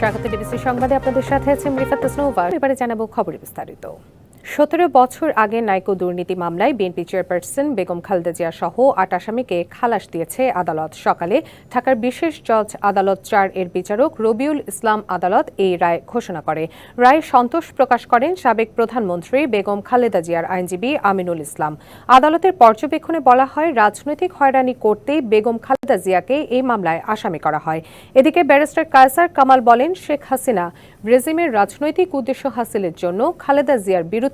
স্বাগত ডিবিসি সংবাদে আপনাদের সাথে আছে মৃফাত তসনোভার। এবারে জানাব খবরে বিস্তারিত। সতেরো বছর আগে নাইকো দুর্নীতি মামলায় বিএনপি চেয়ারপারসন বেগম খালেদা জিয়া সহ আট আসামিকে খালাস দিয়েছে আদালত। সকালে ঢাকার বিশেষ জজ আদালত চার এর বিচারক রবিউল ইসলাম আদালত এই রায় ঘোষণা করে। রায়ে সন্তোষ প্রকাশ করেন সাবেক প্রধানমন্ত্রী বেগম খালেদা জিয়ার আইনজীবী আমিনুল ইসলাম। আদালতের পর্যবেক্ষণে বলা হয়, রাজনৈতিক হয়রানি করতে বেগম খালেদা জিয়াকে এই মামলায় আসামি করা হয়। এদিকে ব্যারিস্টার কায়সার কামাল বলেন, শেখ হাসিনা রেজিমের রাজনৈতিক উদ্দেশ্য হাসিলের জন্য খালেদা জিয়ার বিরুদ্ধে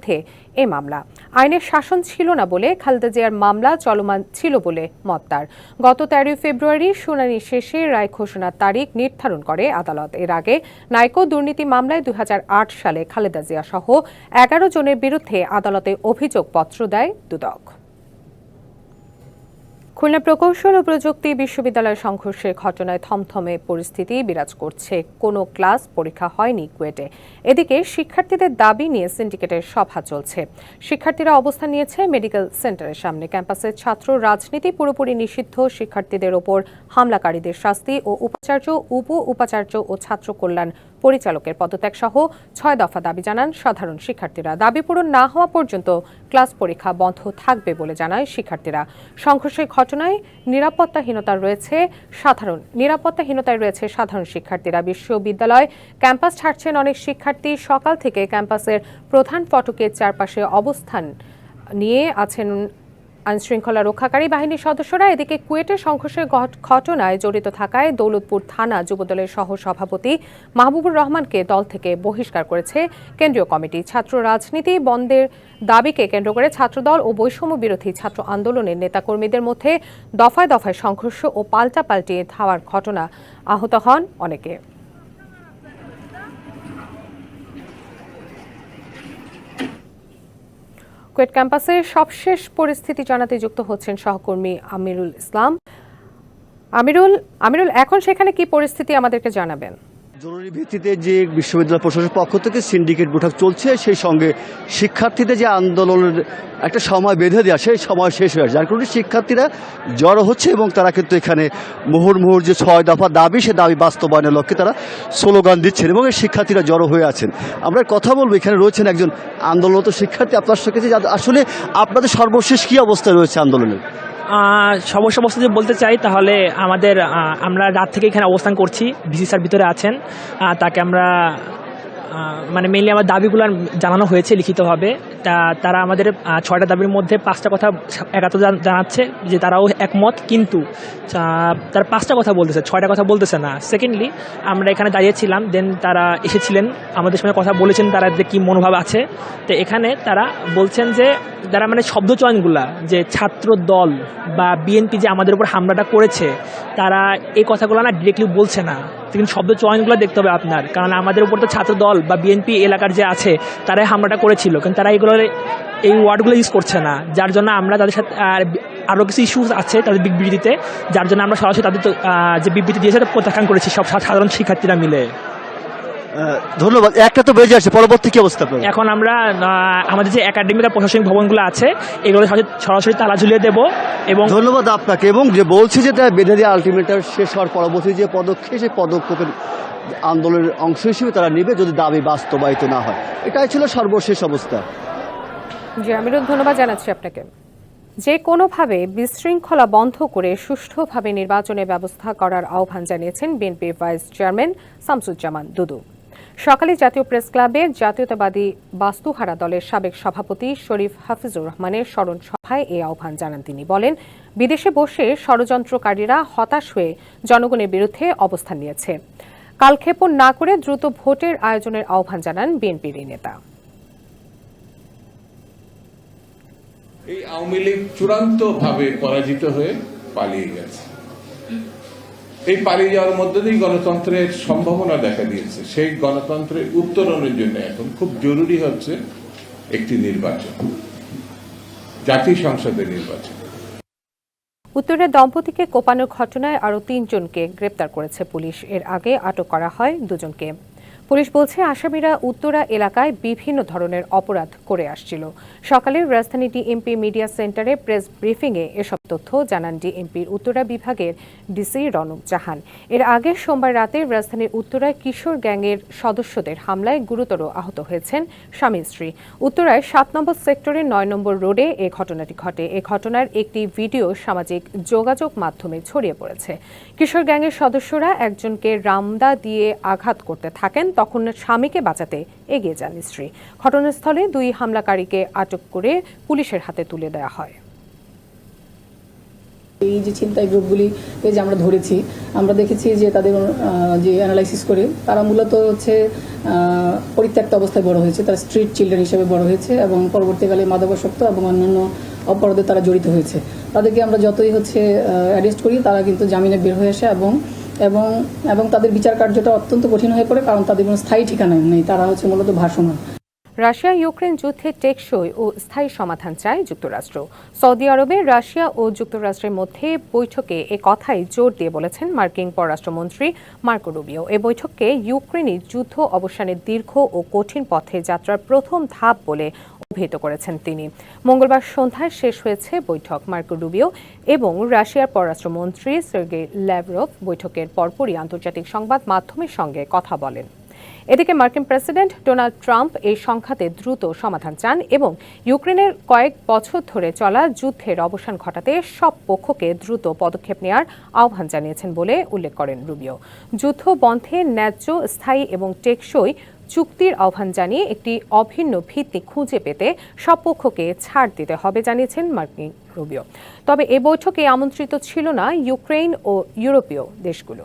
এ মামলা। আইনের শাসন ছিল না বলে খালেদা জিয়ার মামলা চলমান ছিল বলে মত তার। গত তেরোই ফেব্রুয়ারি শুনানি শেষে রায় ঘোষণার তারিখ নির্ধারণ করে আদালত। এর আগে নাইকো দুর্নীতি মামলায় দু হাজার আট সালে খালেদা জিয়া সহ এগারো জনের বিরুদ্ধে আদালতে অভিযোগপত্র দেয় দুদক। খুলনা প্রকৌশল ও প্রযুক্তি বিশ্ববিদ্যালয় সংঘর্ষের ঘটনায় থমথমে পরিস্থিতি বিরাজ করছে। কোনো ক্লাস পরীক্ষা হয়নি কুয়েটে। এদিকে শিক্ষার্থীদের দাবি নিয়ে সিন্ডিকেটের সভা চলছে। শিক্ষার্থীরা অবস্থান নিয়েছে মেডিকেল সেন্টারের সামনে। ক্যাম্পাসের ছাত্র রাজনীতি পুরোপুরি নিষিদ্ধ। শিক্ষার্থীদের ওপর হামলাকারীদের শাস্তি ও উপাচার্য উপ উপাচার্য ও ছাত্র কল্যাণ পরিচালকের পদত্যাগ সহ ছয় দফা দাবি জানান সাধারণ শিক্ষার্থীরা। দাবি পূরণ না হওয়া পর্যন্ত ক্লাস পরীক্ষা বন্ধ থাকবে বলে জানায় শিক্ষার্থীরা। সংঘর্ষের ঘটনায় নিরাপত্তাহীনতা রয়েছে সাধারণ, নিরাপত্তাহীনতায় রয়েছে সাধারণ শিক্ষার্থীরা। বিশ্ববিদ্যালয় ক্যাম্পাস ছাড়ছেন অনেক শিক্ষার্থী। সকাল থেকে ক্যাম্পাসের প্রধান ফটকের চারপাশে অবস্থান নিয়ে আছেন আইনশৃঙ্খলা রক্ষাকারী বাহিনীর সদস্যরা এদিকে কুয়েটের সংঘর্ষের ঘট- ঘটনায় জড়িত থাকায় দৌলতপুর থানা যুবদলের সহ সভাপতি মাহবুবুর রহমানকে দল থেকে বহিষ্কার করেছে কেন্দ্রীয় কমিটি। ছাত্র রাজনীতি বন্ধের দাবিকে কেন্দ্র করে ছাত্রদল ও বৈষম্য বিরোধী ছাত্র আন্দোলনের নেতাকর্মীদের মধ্যে দফায় দফায় সংঘর্ষ ও পাল্টাপাল্টি ধাওয়ার ঘটনা আহত হন অনেকে। কুয়েট ক্যাম্পাসের সবশেষ পরিস্থিতি জানাতে যুক্ত হচ্ছেন সহকর্মী আমিরুল ইসলাম। আমিরুল আমিরুল, এখন সেখানে কি পরিস্থিতি আমাদেরকে জানাবেন? জরুরি ভিত্তিতে যে বিশ্ববিদ্যালয় প্রশাসনের পক্ষ থেকে সিন্ডিকেট বৈঠক চলছে, সেই সঙ্গে শিক্ষার্থীদের যে আন্দোলনের একটা সময় বেঁধে দেওয়া, সেই সময় শেষ হয়ে যার কারণে শিক্ষার্থীরা জড়ো হচ্ছে এবং তারা কিন্তু এখানে মুহুর্মুহুর যে ছয় দফা দাবি, সে দাবি বাস্তবায়নের লক্ষ্যে তারা স্লোগান দিচ্ছেন এবং এই শিক্ষার্থীরা জড়ো হয়ে আছেন। আমরা কথা বলব, এখানে রয়েছেন একজন আন্দোলনরত শিক্ষার্থী। আপনার সঙ্গে আসলে আপনাদের সর্বশেষ কী অবস্থায় রয়েছে আন্দোলনের সমস্যা বস্তু যদি বলতে চাই, তাহলে আমাদের আমরা রাত থেকে এখানে অবস্থান করছি। ভিসি স্যার ভিতরে আছেন। তাকে আমরা মানে মেনলি আমার দাবিগুলো জানানো হয়েছে লিখিতভাবে। তারা আমাদের ছয়টা দাবির মধ্যে পাঁচটা কথা একাত্র জান- জানাচ্ছে যে তারাও একমত, কিন্তু তারা পাঁচটা কথা বলতেছে, ছয়টা কথা বলতেছে না। সেকেন্ডলি আমরা এখানে দাঁড়িয়েছিলাম দেন তারা এসেছিলেন, আমাদের সঙ্গে কথা বলেছেন তারা যে কী মনোভাব আছে। তো এখানে তারা বলছেন যে যারা মানে শব্দ চয়নগুলা, যে ছাত্র দল বা বিএনপি যে আমাদের উপর হামলাটা করেছে, তারা এই কথাগুলো না ডিরেক্টলি বলছে না। কিন্তু শব্দ চয়নগুলো দেখতে হবে আপনার। কারণ আমাদের উপর তো ছাত্র দল বা বিএনপি এলাকার যে আছে, তারাই হামলাটা করেছিল। কিন্তু তারা এগুলো এই ওয়ার্ডগুলো ইউজ করছে না। যার জন্য আমরা তাদের সাথে আর আরও কিছু ইস্যুস আছে তাদের বিবৃতিতে যার জন্য আমরা সরাসরি তাদের যে বিবৃতি দিয়েছে সেটা প্রত্যাখ্যান করেছি সব সাধারণ শিক্ষার্থীরা মিলে। ধন্যবাদ। একটা তো বেজে আসে পরবর্তী কি অবস্থা এখন আমরা আমাদের যে একাডেমিক আর প্রশাসনিক ভবনগুলো আছে এগুলো সরাসরি- সরাসরি তালা ঝুলিয়ে দেবো এবং ধন্যবাদ আপনাকে এবং যে বলছি যে তারা বেঁধে দেওয়া আলটিমেটার শেষ হওয়ার পরবর্তী যে পদক্ষেপ সেই পদক্ষেপের আন্দোলনের অংশ হিসেবে তারা নেবে যদি দাবি বাস্তবায়িত না হয়। এটাই ছিল সর্বশেষ অবস্থা। জি, আমিরুল, ধন্যবাদ জানাচ্ছি আপনাকে। যে কোনোভাবে বিশৃঙ্খলা বন্ধ করে সুষ্ঠুভাবে নির্বাচনের ব্যবস্থা করার আহ্বান জানিয়েছেন বিএনপির ভাইস চেয়ারম্যান শামসুজ্জামান দুদু। সকালে জাতীয় প্রেস ক্লাবে জাতীয়তাবাদী বাস্তুহারা দলের সাবেক সভাপতি শরীফ হাফিজুর রহমানের স্মরণ সভায় এই আহ্বান জানান তিনি। বলেন, বিদেশে বসে ষড়যন্ত্রকারীরা হতাশ হয়ে জনগণের বিরুদ্ধে অবস্থান নিয়েছে। কালক্ষেপণ না করে দ্রুত ভোটের আয়োজনের আহ্বান জানান বিএনপির নেতা। এই আওয়ামী লীগ চূড়ান্ত ভাবে পরাজিত হয়ে পালিয়ে গেছে। এই পালিয়ে যাওয়ার মধ্যে দিয়েই গণতন্ত্রের সম্ভাবনা দেখা দিয়েছে। সেই গণতন্ত্রের উত্তরণের জন্য এখন খুব জরুরি হচ্ছে একটি নির্বাচন জাতীয় সংসদের নির্বাচন। উত্তরের দম্পতিকে কোপানোর ঘটনায় আরও তিনজনকে গ্রেপ্তার করেছে পুলিশ। এর আগে আটক করা হয় দুজনকে। পুলিশ বলছে, আসামিরা উত্তরা এলাকায় বিভিন্ন ধরনের অপরাধ করে আসছিল। সকালে রাজধানী ডিএমপি মিডিয়া সেন্টারে প্রেস ব্রিফিংয়ে এসব তথ্য জানান ডিএমপির উত্তরা বিভাগের ডিসি রনক জাহান। এর আগে সোমবার রাতে রাজধানীর উত্তরায় কিশোর গ্যাংয়ের সদস্যদের হামলায় গুরুতর আহত হয়েছেন স্বামী স্ত্রী। উত্তরায় সাত নম্বর সেক্টরের নয় নম্বর রোডে এ ঘটনাটি ঘটে। এ ঘটনার একটি ভিডিও সামাজিক যোগাযোগ মাধ্যমে ছড়িয়ে পড়েছে। কিশোর গ্যাংয়ের সদস্যরা একজনকে রামদা দিয়ে আঘাত করতে থাকেন তখন স্বামীকে বাঁচাতে এগিয়ে যান স্ত্রী। ঘটনাস্থলে দুই হামলাকারীকে আটক করে পুলিশের হাতে তুলে দেওয়া হয়। এই যে ছিনতাই গ্রুপগুলিকে যে আমরা ধরেছি, আমরা দেখেছি যে তাদের যে অ্যানালাইসিস করে তারা মূলত হচ্ছে পরিত্যক্ত অবস্থায় বড় হয়েছে। তারা স্ট্রিট চিলড্রেন হিসেবে বড় হয়েছে এবং পরবর্তীকালে মাদকাসক্ত এবং অন্যান্য অপরাধে তারা জড়িত হয়েছে। তাদেরকে আমরা যতই হচ্ছে অ্যারেস্ট করি, তারা কিন্তু জামিনে বের হয়ে আসে এবং এবং এবং তাদের বিচার কার্যটা অত্যন্ত কঠিন হয়ে পড়ে, কারণ তাদের কোনো স্থায়ী ঠিকানা নেই। তারা হচ্ছে মূলত ভাসমান। রাশিয়া ইউক্রেন যুদ্ধে টেকসই ও স্থায়ী সমাধান চায় যুক্তরাষ্ট্র। সৌদি আরবে রাশিয়া ও যুক্তরাষ্ট্রের মধ্যে বৈঠকে এ কথাই জোর দিয়ে বলেছেন মার্কিন পররাষ্ট্রমন্ত্রী মার্কো রুবিও। এ বৈঠককে ইউক্রেনের যুদ্ধ অবসানের দীর্ঘ ও কঠিন পথে যাত্রার প্রথম ধাপ বলে অভিহিত করেছেন তিনি। মঙ্গলবার সন্ধ্যায় শেষ হয়েছে বৈঠক মার্কো রুবিও এবং রাশিয়ার পররাষ্ট্রমন্ত্রী সের্গেই ল্যাভরভ। বৈঠকের পরপরই আন্তর্জাতিক সংবাদ মাধ্যমের সঙ্গে কথা বলেন। এদিকে মার্কিন প্রেসিডেন্ট ডোনাল্ড ট্রাম্প এই সংঘাতে দ্রুত সমাধান চান এবং ইউক্রেনের কয়েক বছর ধরে চলা যুদ্ধের অবসান ঘটাতে সব পক্ষকে দ্রুত পদক্ষেপ নেওয়ার আহ্বান জানিয়েছেন বলে উল্লেখ করেন রুবিও। যুদ্ধ বন্ধে ন্যায্য, স্থায়ী এবং টেকসই চুক্তির আহ্বান জানিয়ে একটি অভিন্ন ভিত্তি খুঁজে পেতে সব পক্ষকে ছাড় দিতে হবে জানিয়েছেন মার্কিন রুবিও। তবে এ বৈঠকে আমন্ত্রিত ছিল না ইউক্রেন ও ইউরোপীয় দেশগুলো।